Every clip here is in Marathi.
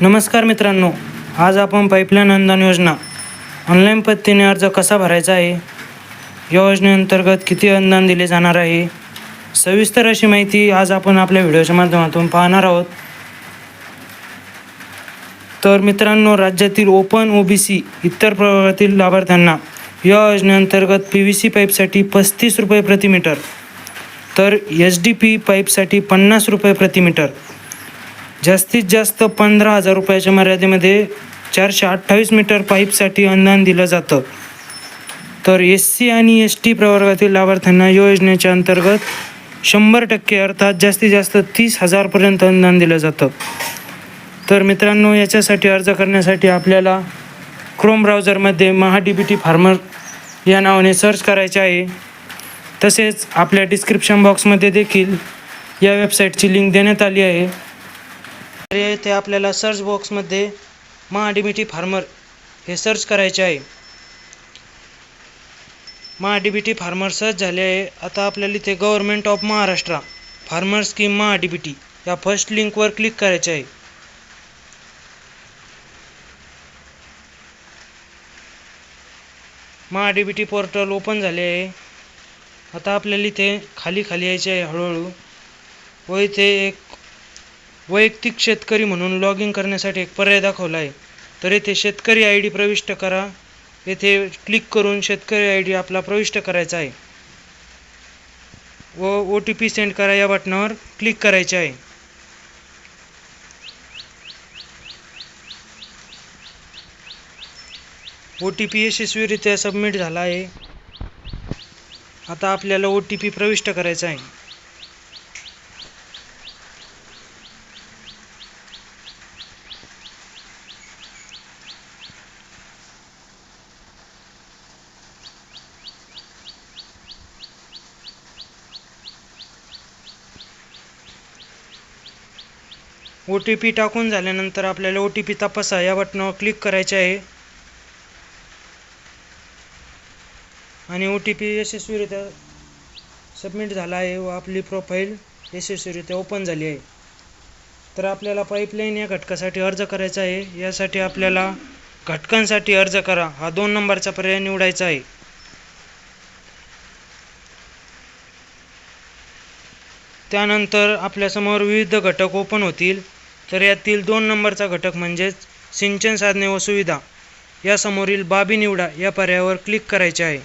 नमस्कार मित्रांनो आज आपण पाईपलाईन अनुदान योजना ऑनलाईन पद्धतीने अर्ज कसा भरायचा आहे? या योजनेअंतर्गत किती अनुदान दिले जाणार आहे? सविस्तर अशी माहिती आज आपण आपल्या व्हिडिओच्या माध्यमातून पाहणार आहोत. तर मित्रांनो राज्यातील ओपन ओबीसी इतर प्रवर्गातील लाभार्थ्यांना या योजनेअंतर्गत पी व्ही सी पाईपसाठी पस्तीस रुपये प्रति मीटर तर एच डी पी पाईपसाठी पन्नास रुपये प्रति मीटर जास्तीत जास्त पंधरा हजार रुपयाच्या मर्यादेमध्ये चारशे अठ्ठावीस मीटर पाईपसाठी अनुदान दिलं जातं. तर एस सी आणि एस टी प्रवर्गातील लाभार्थ्यांना या योजनेच्या अंतर्गत शंभर टक्के अर्थात जास्तीत जास्त तीस हजारपर्यंत अनुदान दिलं जातं. तर मित्रांनो याच्यासाठी अर्ज करण्यासाठी आपल्याला Chrome ब्राउझरमध्ये Maha D B T farmer या नावाने सर्च करायचे आहे. तसेच आपल्या डिस्क्रिप्शन बॉक्समध्ये देखील या वेबसाईटची लिंक देण्यात आली आहे. तर येथे आपल्याला सर्च बॉक्समध्ये महा डी फार्मर हे सर्च करायचे आहे. महा डी फार्मर सर्च झाले आहे. आता आपल्याला इथे government of Maharashtra farmer scheme Maha D या फर्स्ट लिंकवर क्लिक करायचे आहे. महा डी पोर्टल ओपन झाले आहे. आता आपल्याला इथे खाली खाली यायचे आहे हळूहळू. व इथे एक वैयक्तिक शेतकरी म्हणून लॉग इन करण्यासाठी एक पर्याय दाखवला आहे. तर येथे शेतकरी आय डी प्रविष्ट करा. येथे क्लिक करून शेतकरी आय डी आपला प्रविष्ट करायचा आहे. व ओ टी पी सेंड करा या बटनावर क्लिक करायचे आहे. ओ टी पी यशस्वीरित्या सबमिट झाला आहे. आता आपल्याला ओ टी पी प्रविष्ट करायचा आहे. ओ टी पी टाकून झाल्यानंतर आपल्याला ओ टी पी तपासा. या बटनावर क्लिक करायचे आहे. आणि ओ टी पी यशस्वीरित्या सबमिट झाला आहे व आपली प्रोफाईल यशस्वीरित्या ओपन झाली आहे. तर आपल्याला पाईपलाईन या घटकासाठी अर्ज करायचा आहे. यासाठी आपल्याला घटकांसाठी अर्ज करा. हा दोन नंबरचा पर्याय निवडायचा आहे. त्यानंतर आपल्यासमोर विविध घटक ओपन होतील. तर यातील दोन नंबरचा घटक म्हणजेच सिंचन साधने व सुविधा. यासमोरील बाबी निवडा या पर्यायावर क्लिक करायचे आहे.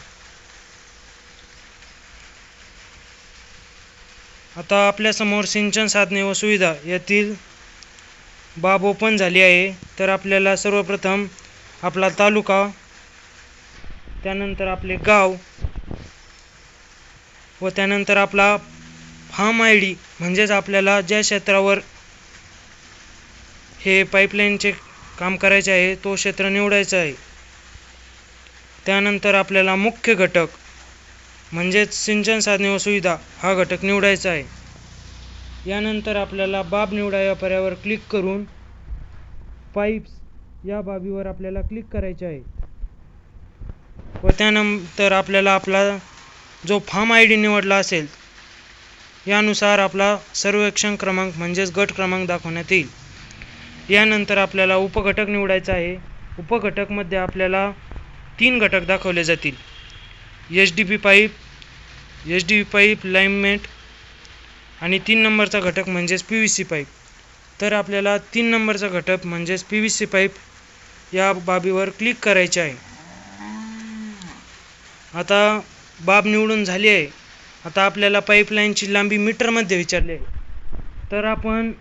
आता आपल्यासमोर सिंचन साधने व सुविधा यातील बाब ओपन झाली आहे. तर आपल्याला सर्वप्रथम आपला तालुका त्यानंतर आपले गाव व त्यानंतर आपला फार्म आय डी म्हणजेच आपल्याला ज्या क्षेत्रावर हे पाईपलाईनचे काम करायचे आहे तो क्षेत्र निवडायचा आहे. त्यानंतर आपल्याला मुख्य घटक म्हणजेच सिंचन साधने व सुविधा हा घटक निवडायचा आहे. यानंतर आपल्याला बाब निवडा या पर्यायावर क्लिक करून पाईप्स या बाबीवर आपल्याला क्लिक करायचे आहे. व त्यानंतर आपल्याला आपला जो फार्म आय डी निवडला असेल यानुसार आपला सर्वेक्षण क्रमांक म्हणजेच गट क्रमांक दाखवण्यात येईल. यानंतर आपल्याला उपघटक निवडायचा आहे. उपघटकमध्ये आपल्याला तीन घटक दाखवले जातील. H D P pipe H D P pipe लाईममेट आणि तीन नंबरचा घटक म्हणजेच पी व्ही सी पाईप. तर आपल्याला तीन नंबरचा घटक म्हणजेच पी व्ही सी पाईप या बाबीवर क्लिक करायचे आहे. आता बाब निवडून झाली आहे. आता आपल्याला पाईपलाईनची लांबी मीटरमध्ये विचारली आहे. तर आपण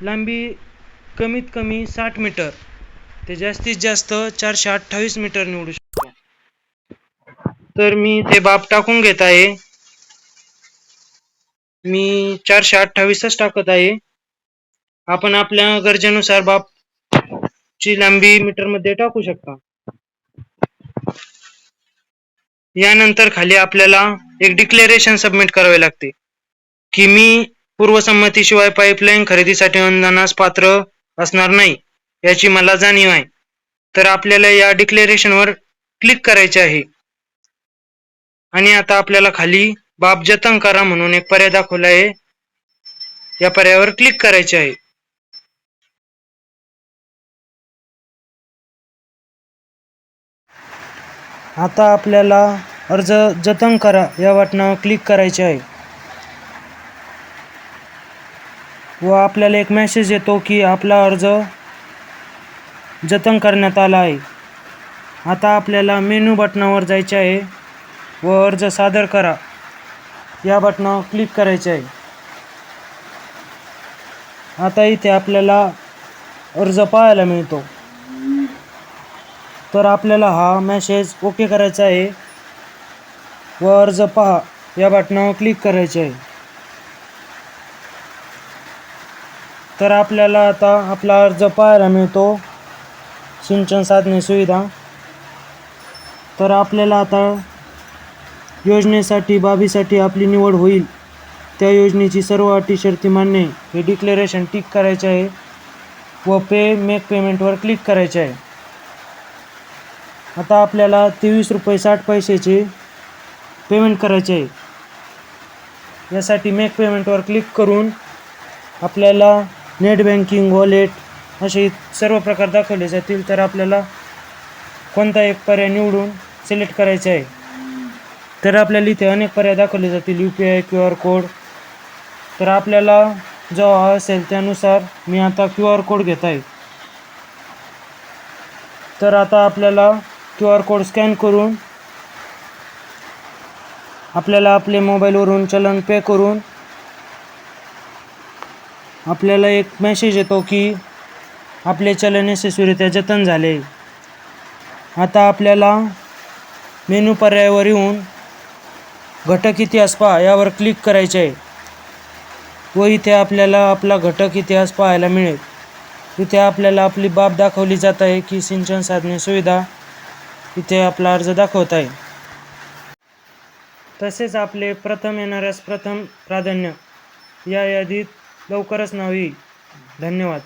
लांबी कमीत कमी साठ मीटर ते जास्तीत जास्त चारशे अठ्ठावीस मीटर निवडू शकतो. तर मी ते बाब टाकून घेत आहे. मी चारशे अठ्ठावीसच टाकत आहे. आपण आपल्या गरजेनुसार बाप ची लांबी मीटरमध्ये टाकू शकता. यानंतर खाली आपल्याला एक डिक्लेरेशन सबमिट करावे लागते. की मी पूर्वसंमतीशिवाय पाईपलाईन खरेदीसाठी अनुदानास पात्र असणार नाही याची मला जाणीव आहे. तर आपल्याला या डिक्लेरेशनवर क्लिक करायचे आहे. आणि आता आपल्याला खाली बाब जतन करा म्हणून एक पर्याय दाखवला आहे. या पर्यायावर क्लिक करायचे आहे. आता आपल्याला अर्ज जतन करा या बटनावर क्लिक करायचे आहे. व आपल्याला एक मेसेज येतो की आपला अर्ज जतन करण्यात आला आहे. आता आपल्याला मेनू बटनावर जायचे आहे व अर्ज सादर करा. या बटनावर क्लिक करायचे आहे. आता इथे आपल्याला अर्ज पाहायला मिळतो. तर आपल्याला हा मेसेज ओके करायचा आहे. व अर्ज पहा. या बटनावर क्लिक करायचे आहे. तर आपल्याला आता आपला अर्ज पाहायला मिळतो. सिंचन साधने सुविधा. तर आपल्याला आता योजनेसाठी बाबीसाठी आपली निवड होईल. त्या योजनेची सर्व अटी शर्ती मान्य हे डिक्लेरेशन टिक करायचे आहे व पे मेक पेमेंटवर क्लिक करायचे आहे. आता आपल्याला तेवीस रुपये साठ पैशाचे पेमेंट करायचे आहे. यासाठी मेक पेमेंटवर क्लिक करून आपल्याला नेट बँकिंग वॉलेट असे सर्व प्रकार दाखवले जातील. तर आपल्याला कोणता एक पर्याय निवडून सिलेक्ट करायचा आहे? तर आपल्याला इथे अनेक पर्याय दाखवले जातील. U P I Q R code तर आपल्याला जो हवा असेल त्यानुसार मी आता क्यू आर कोड घेत आहे. तर आता आपल्याला क्यू आर कोड स्कॅन करून आपल्याला आपले मोबाईलवरून चलन पे करून आपल्याला एक मेसेज येतो की आपले चलन यशस्वीरित्या जतन झाले. आता आपल्याला मेनू पर्यायावर येऊन घटक इतिहास पहा यावर क्लिक करायचे आहे. व इथे आपल्याला आपला घटक इतिहास पाहायला मिळेल. इथे आपल्याला आपली बाब दाखवली जात आहे की सिंचन साधने सुविधा इथे आपला अर्ज दाखवत आहे. तसेच आपले प्रथम येणाऱ्यास प्रथम प्राधान्य. या यादीत लवकरच नाव येईल. धन्यवाद.